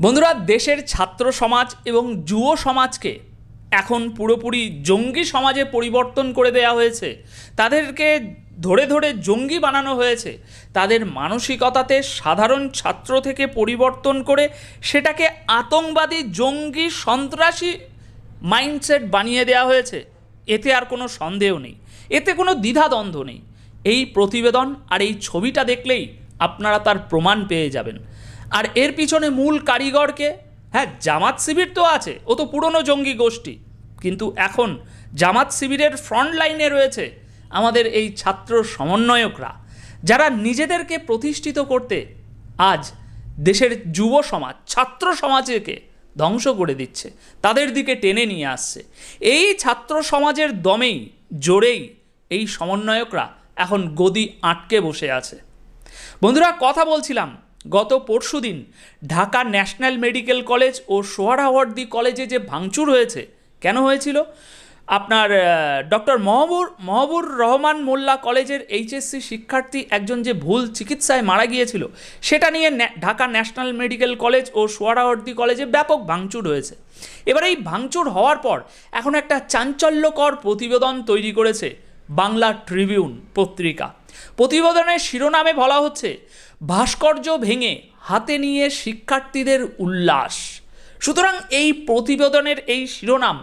বন্ধুরা, দেশের ছাত্র সমাজ এবং যুব সমাজকে এখন পুরোপুরি জঙ্গি সমাজে পরিবর্তন করে দেওয়া হয়েছে। তাদেরকে ধরে ধরে জঙ্গি বানানো হয়েছে। তাদের মানসিকতাতে সাধারণ ছাত্র থেকে পরিবর্তন করে সেটাকে আতঙ্কবাদী জঙ্গি সন্ত্রাসী মাইন্ডসেট বানিয়ে দেওয়া হয়েছে। এতে আর কোনো সন্দেহ নেই। এতে কোনো দ্বিধাদ্বন্দ্ব নেই। এই প্রতিবেদন আর এই ছবিটা দেখলেই আপনারা তার প্রমাণ পেয়ে যাবেন। আর এর পিছনে মূল কারিগরকে? হ্যাঁ জামাত শিবির তো আছে, ও তো পুরনো জঙ্গি গোষ্ঠী। কিন্তু এখন জামাত শিবিরের ফ্রন্ট লাইনে রয়েছে আমাদের এই ছাত্র সমন্বয়করা, যারা নিজেদেরকে প্রতিষ্ঠিত করতে আজ দেশের যুব সমাজ, ছাত্র সমাজকে ধ্বংস করে দিচ্ছে, তাদের দিকে টেনে নিয়ে আসছে। এই ছাত্র সমাজের দমেই, জোরেই এই সমন্বয়করা এখন গদি আটকে বসে আছে। বন্ধুরা, কথা বলছিলাম গত পরশুদিন ঢাকা ন্যাশনাল মেডিকেল কলেজ ও সোহরাওয়ার্দী কলেজে যে ভাঙচুর হয়েছে, কেন হয়েছিল? আপনার ডক্টর মহবুর মহবুর রহমান মোল্লা কলেজের এইচএসসি শিক্ষার্থী একজন যে ভুল চিকিৎসায় মারা গিয়েছিল, সেটা নিয়ে, ঢাকা ন্যাশনাল মেডিকেল কলেজ ও সোহরাওয়ার্দী কলেজে ব্যাপক ভাঙচুর হয়েছে। এবার এই ভাঙচুর হওয়ার পর এখন একটা চাঞ্চল্যকর প্রতিবেদন তৈরি করেছে বাংলা ট্রিবিউন পত্রিকা। প্রতিবেদনের শিরোনামে বলা হচ্ছে, ভাস্কর্য ভেঙে হাতে নিয়ে শিক্ষার্থীদের উল্লাস। সুতরাং এই প্রতিবেদনের এই শিরোনাম,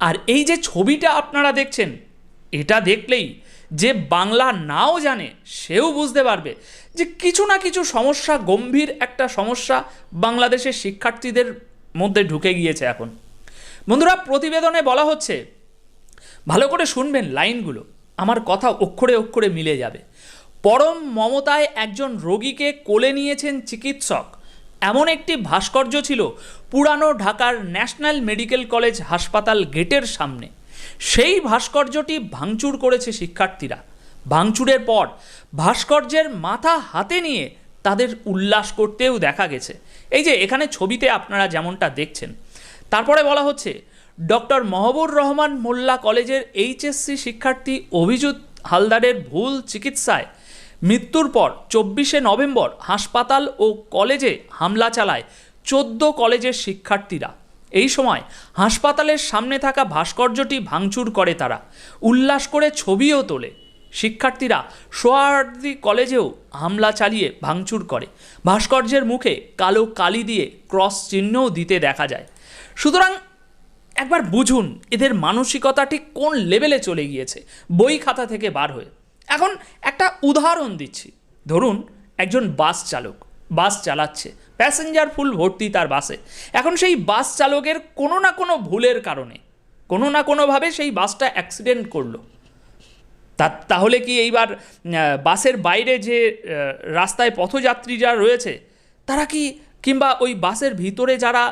আর এই যে ছবিটা আপনারা দেখছেন, এটা দেখলেই যে বাংলা নাও জানে, সেও বুঝতে পারবে যে কিছু না কিছু সমস্যা, গম্ভীর একটা সমস্যা বাংলাদেশের শিক্ষার্থীদের মধ্যে ঢুকে গিয়েছে এখন। বন্ধুরা, প্রতিবেদনে বলা হচ্ছে, ভালো করে শুনবেন লাইনগুলো। আমার কথা অক্ষরে অক্ষরে মিলে যাবে। পরম মমতায় একজন রোগীকে কোলে নিয়েছেন চিকিৎসক। এমন একটি ভাস্কর্য ছিল পুরানো ঢাকার ন্যাশনাল মেডিকেল কলেজ হাসপাতাল গেটের সামনে। সেই ভাস্কর্যটি ভাঙচুর করেছে শিক্ষার্থীরা। ভাঙচুরের পর ভাস্কর্যের মাথা হাতে নিয়ে তাদের উল্লাস করতেও দেখা গেছে। এই যে, এখানে ছবিতে আপনারা যেমনটা দেখছেন, তারপরে বলা হচ্ছে ডক্টর মহবুর রহমান মোল্লা কলেজের এইচএসসি শিক্ষার্থী অভিজিৎ হালদারের ভুল চিকিৎসায় মৃত্যুর পর চব্বিশে নভেম্বর হাসপাতাল ও কলেজে হামলা চালায় চোদ্দ কলেজের শিক্ষার্থীরা। এই সময় হাসপাতালের সামনে থাকা ভাস্কর্যটি ভাঙচুর করে তারা। উল্লাস করে ছবিও তোলে। শিক্ষার্থীরা সোয়ার্দি কলেজেও হামলা চালিয়ে ভাঙচুর করে। ভাস্কর্যের মুখে কালো কালি দিয়ে ক্রস চিহ্নও দিতে দেখা যায়। সুতরাং একবার বুঝুন, এদের মানসিকতা ঠিক কোন লেভেলে চলে গিয়েছে, বই খাতা থেকে বার হয়ে। এখন একটা উদাহরণ দিচ্ছি। ধরুন, একজন বাস চালক, বাস চালাচ্ছে প্যাসেঞ্জার ফুল ভর্তি তার বাসে। এখন সেই বাস চালকের কোনো না কোনো ভুলের কারণে, কোনো না কোনোভাবে সেই বাসটা অ্যাক্সিডেন্ট করল। তা, তাহলে কি এইবার বাসের বাইরে যে রাস্তায় পথযাত্রীরা রয়েছে, তারা কি, কিংবা ওই বাসের ভিতরে যারা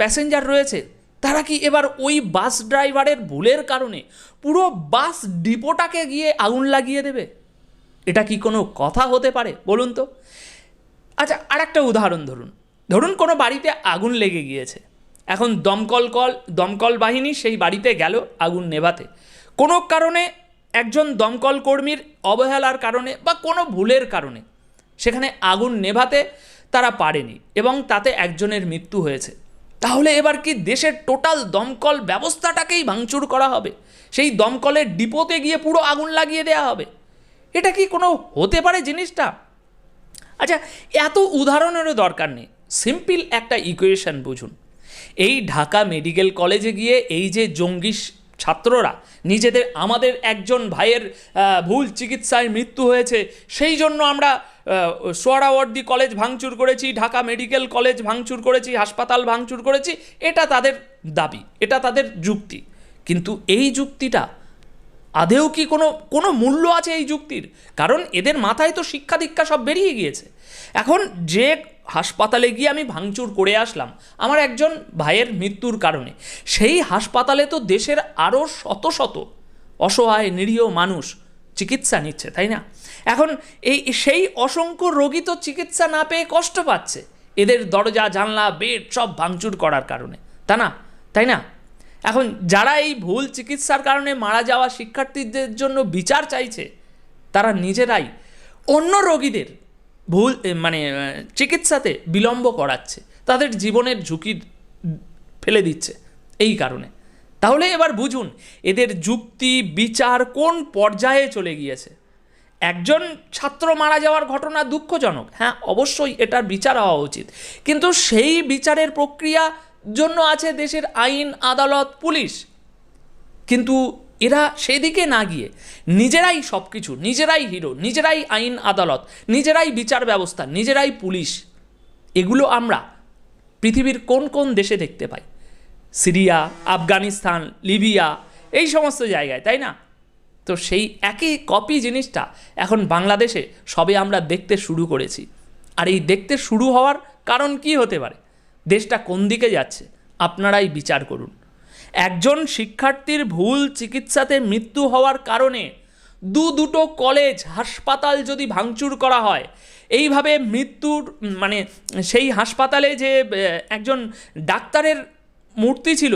প্যাসেঞ্জার রয়েছে তারা কি এবার ওই বাস ড্রাইভারের ভুলের কারণে পুরো বাস ডিপোটাকে গিয়ে আগুন লাগিয়ে দেবে? এটা কি কোনো কথা হতে পারে? বলুন তো। আচ্ছা আর একটা উদাহরণ ধরুন। ধরুন কোনো বাড়িতে আগুন লেগে গিয়েছে। এখন দমকল কল, দমকল বাহিনী সেই বাড়িতে গেল আগুন নেভাতে। কোনো কারণে একজন দমকল কর্মীর অবহেলার কারণে বা কোনো ভুলের কারণে সেখানে আগুন নেভাতে তারা পারেনি এবং তাতে একজনের মৃত্যু হয়েছে। তাহলে এবার কি দেশের টোটাল দমকল ব্যবস্থাটাকেই ভাঙচুর করা হবে? সেই দমকলের ডিপোতে গিয়ে পুরো আগুন লাগিয়ে দেওয়া হবে। এটা কি কোনো হতে পারে জিনিসটা? আচ্ছা এত উদাহরণেরও দরকার নেই। সিম্পল একটা ইকুয়েশন বুঝুন। এই ঢাকা মেডিকেল কলেজে গিয়ে এই যে জঙ্গি স- ছাত্ররা, নিজেদের, আমাদের একজন ভাইয়ের ভুল চিকিৎসায় মৃত্যু হয়েছে, সেই জন্য আমরা সোয়ারাওয়ার্দি কলেজ ভাঙচুর করেছি, ঢাকা মেডিকেল কলেজ ভাঙচুর করেছি, হাসপাতাল ভাঙচুর করেছি, এটা তাদের দাবি, এটা তাদের যুক্তি। কিন্তু এই যুক্তিটা আদেও কি কোনো কোনো মূল্য আছে এই যুক্তির? কারণ এদের মাথায় তো শিক্ষা দীক্ষা সব বেরিয়ে গিয়েছে। এখন যে হাসপাতালে গিয়ে আমি ভাঙচুর করে আসলাম, আমার একজন ভাইয়ের মৃত্যুর কারণে, সেই হাসপাতালে তো দেশের আরও শত শত অসহায়, নিরীহ মানুষ চিকিৎসা নিচ্ছে, তাই না? এখন এই, সেই অসংখ্য রোগী তো চিকিৎসা না পেয়ে কষ্ট পাচ্ছে, এদের দরজা, জানলা, বেড সব ভাঙচুর করার কারণে, তা না? তাই না? এখন যারা এই ভুল চিকিৎসার কারণে মারা যাওয়া শিক্ষার্থীদের জন্য বিচার চাইছে, তারা নিজেরাই অন্য রোগীদের ভুল মানে চিকিৎসাতে বিলম্ব করাচ্ছে, তাদের জীবনের ঝুঁকি ফেলে দিচ্ছে এই কারণে। তাহলে এবার বুঝুন, এদের যুক্তি, বিচার কোন পর্যায়ে চলে গিয়েছে? একজন ছাত্র মারা যাওয়ার ঘটনা দুঃখজনক হ্যাঁ অবশ্যই এটার বিচার হওয়া উচিত। কিন্তু সেই বিচারের প্রক্রিয়া জন্য আছে দেশের আইন, আদালত, পুলিশ। কিন্তু এরা সেদিকে না গিয়ে নিজেরাই সব কিছু নিজেরাই হিরো, নিজেরাই আইন, আদালত, নিজেরাই বিচার ব্যবস্থা, নিজেরাই পুলিশ, এগুলো আমরা পৃথিবীর কোন কোন দেশে দেখতে পাই? সিরিয়া, আফগানিস্তান, লিবিয়া, এই সমস্ত জায়গায়, তাই না? তো সেই একই কপি জিনিসটা এখন বাংলাদেশে সবে আমরা দেখতে শুরু করেছি। আর এই দেখতে শুরু হওয়ার কারণ কি হতে পারে? দেশটা কোন দিকে যাচ্ছে? আপনারাই বিচার করুন। একজন শিক্ষার্থীর ভুল চিকিৎসাতে মৃত্যু হওয়ার কারণে দু দুটো কলেজ, হাসপাতাল যদি ভাঙচুর করা হয়, এইভাবে মৃত্যুর মানে সেই হাসপাতালে যে একজন ডাক্তারের মূর্তি ছিল,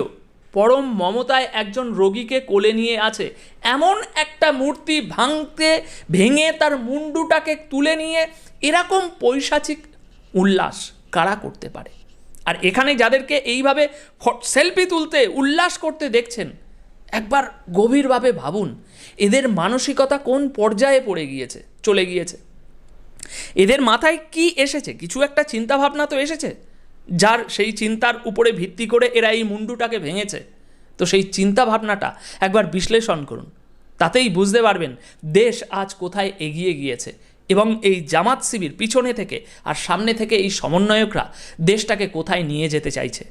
পরম মমতায় একজন রোগীকে কোলে নিয়ে আছে, এমন একটা মূর্তি ভাঙতে, ভেঙে তার মুন্ডুটাকে তুলে নিয়ে এরকম পৈশাচিক উল্লাস কারা করতে পারে? আর এখানে যাদেরকে এইভাবে সেলফি তুলতে, উল্লাস করতে দেখছেন, একবার গভীরভাবে ভাবুন, এদের মানসিকতা কোন পর্যায়ে পড়ে গিয়েছে, চলে গিয়েছে? এদের মাথায় কি এসেছে? কিছু একটা চিন্তা ভাবনা তো এসেছে, যার সেই চিন্তার উপরে ভিত্তি করে এরা এই মুন্ডুটাকে ভেঙেছে। তো সেই চিন্তা ভাবনাটা একবার বিশ্লেষণ করুন, তাতেই বুঝতে পারবেন, দেশ আজ কোথায় এগিয়ে গিয়েছে এবং এই জামাত শিবির পিছনে থেকে আর সামনে থেকে এই সমন্বয়করা দেশটাকে কোথায় নিয়ে যেতে চাইছে।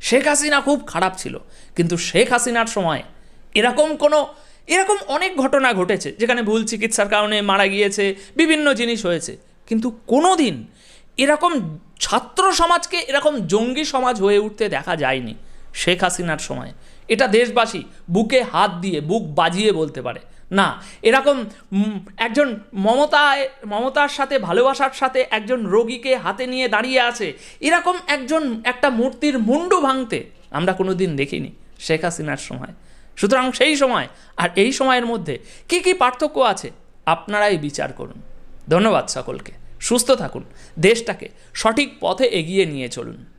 শেখ হাসিনা খুব খারাপ ছিল, কিন্তু শেখ হাসিনার সময় এরকম কোনো, এরকম অনেক ঘটনা ঘটেছে, যেখানে ভুল চিকিৎসার কারণে মারা গিয়েছে, বিভিন্ন জিনিস হয়েছে। কিন্তু কোনো দিন এরকম ছাত্র সমাজকে এরকম জঙ্গি সমাজ হয়ে উঠতে দেখা যায়নি শেখ হাসিনার সময়। এটা দেশবাসী বুকে হাত দিয়ে, বুক বাজিয়ে বলতে পারে। না, এরকম একজন মমতায়, মমতার সাথে, ভালোবাসার সাথে একজন রোগীকে হাতে নিয়ে দাঁড়িয়ে আছে, এরকম একজন একটা মূর্তির মুন্ডু ভাঙতে আমরা কোনো দিন দেখিনি শেখ হাসিনার সময়। সুতরাং সেই সময় আর এই সময়ের মধ্যে কি কি পার্থক্য আছে আপনারাই বিচার করুন। ধন্যবাদ সকলকে। সুস্থ থাকুন। দেশটাকে সঠিক পথে এগিয়ে নিয়ে চলুন।